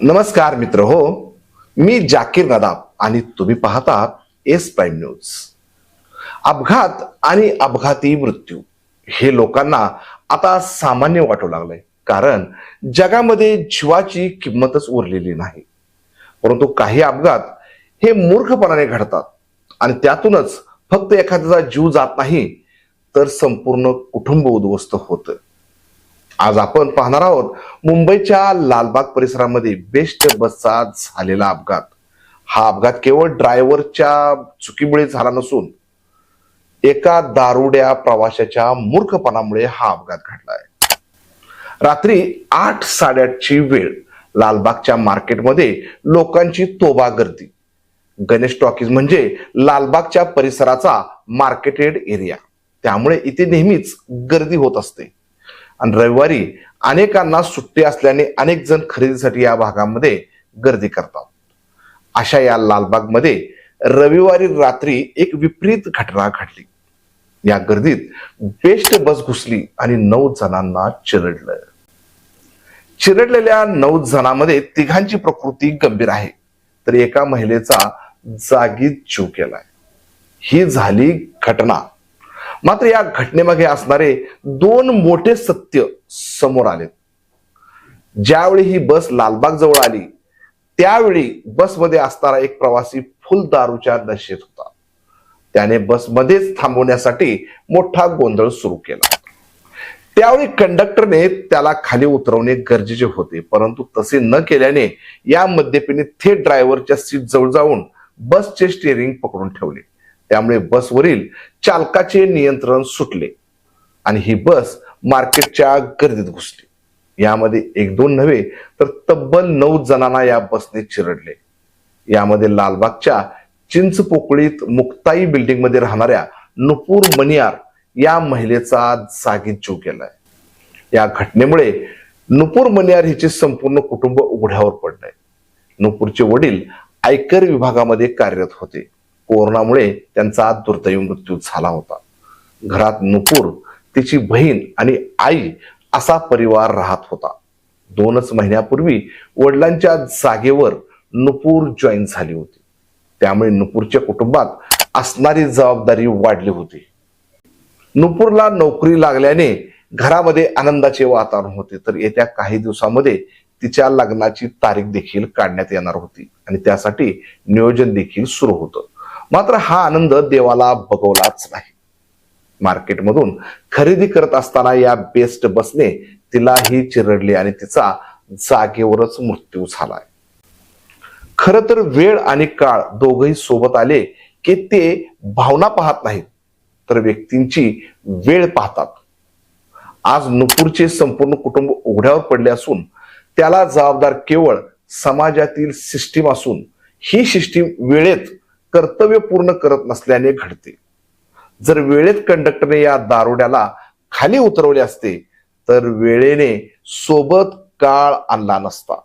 नमस्कार मित्र हो मी जाकीर नदाब आणि तुम्ही पाहता एस प्राईम न्यूज. अपघात आणि अपघाती मृत्यू हे लोकांना आता सामान्य वाटू लागलंय. कारण जगामध्ये जीवाची किंमतच उरलेली नाही. परंतु काही अपघात हे मूर्खपणाने घडतात आणि त्यातूनच फक्त एखाद्याचा जीव जात नाही तर संपूर्ण कुटुंब उद्ध्वस्त होतं. आज आपण पाहणार आहोत मुंबईच्या लालबाग परिसरामध्ये बेस्ट बसचा झालेला अपघात. हा अपघात केवळ ड्रायव्हरच्या चुकीमुळे झाला नसून एका दारुड्या प्रवाशाच्या मूर्खपणामुळे हा अपघात घडलाय. रात्री आठ साडेआठची वेळ लालबागच्या मार्केटमध्ये लोकांची तोबा गर्दी गणेश टॉकीज म्हणजे लालबागच्या परिसराचा मार्केटेड एरिया. त्यामुळे इथे नेहमीच गर्दी होत असते. आणि रविवारी अनेकांना सुट्टी असल्याने अनेक जण खरेदीसाठी या भागामध्ये गर्दी करतात. अशा या लालबागमध्ये रविवारी रात्री एक विपरीत घटना घडली. या गर्दीत बेस्ट बस घुसली आणि नऊ जणांना चिरडलं. चिरडलेल्या नऊ जणांमध्ये तिघांची प्रकृती गंभीर आहे. तर एका महिलेचा जागीच जीव केलाय ही झाली घटना. मात्र या घटनेमागे असणारे दोन मोठे सत्य समोर आले. ज्यावेळी ही बस लालबाग जवळ आली त्यावेळी बसमध्ये असणारा एक प्रवासी फुल दारूच्या नशेत होता. त्याने बसमध्येच थांबवण्यासाठी मोठा गोंधळ सुरू केला. त्यावेळी कंडक्टरने त्याला खाली उतरवणे गरजेचे होते परंतु तसे न केल्याने या मद्यपीने थेट ड्रायव्हरच्या सीट जवळ जाऊन बसचे स्टेअरिंग पकडून ठेवले. त्यामुळे बसवरील चालकाचे नियंत्रण सुटले आणि ही बस मार्केटच्या गर्दीत घुसली. यामध्ये एक दोन नव्हे तर तब्बल नऊ जणांना या बसने चिरडले. यामध्ये लालबागच्या चिंचपोकळीत मुक्ताई बिल्डिंगमध्ये राहणाऱ्या नुपूर मनियार या महिलेचा जागीच जीव गेलाय. या घटनेमुळे नुपूर मनियार हिचे संपूर्ण कुटुंब उघड्यावर पडलंय. नुपूरचे वडील आयकर विभागामध्ये कार्यरत होते. कोरोनामुळे त्यांचा दुर्दैवी मृत्यू झाला होता. घरात नुपूर तिची बहीण आणि आई असा परिवार राहत होता. दोनच महिन्यापूर्वी वडिलांच्या जागेवर नुपूर जॉईन झाली होती. त्यामुळे नुपूरच्या कुटुंबात असणारी जबाबदारी वाढली होती. नुपूरला नोकरी लागल्याने घरामध्ये आनंदाचे वातावरण होते. तर येत्या काही दिवसामध्ये तिच्या लग्नाची तारीख देखील काढण्यात येणार होती आणि त्यासाठी नियोजन देखील सुरू होतं. मात्र हा आनंद देवाला भोगवलाच नाही. मार्केटमधून खरेदी करत असताना या बेस्ट बसने तिलाही चिरडली आणि तिचा जागेवरच मृत्यू झालाय. खर तर वेळ आणि काळ दोघही सोबत आले की ते भावना पाहत नाहीत तर व्यक्तींची वेळ पाहतात. आज नुपूरचे संपूर्ण कुटुंब उघड्यावर पडले असून त्याला जबाबदार केवळ समाजातील सिस्टीम असून ही सिस्टीम वेळेत कर्तव्य पूर्ण करत नसल्याने घडते. जर वेळेत कंडक्टरने या दारुड्याला खाली उतरवले असते तर वेळेने सोबत काळ आणला नसता.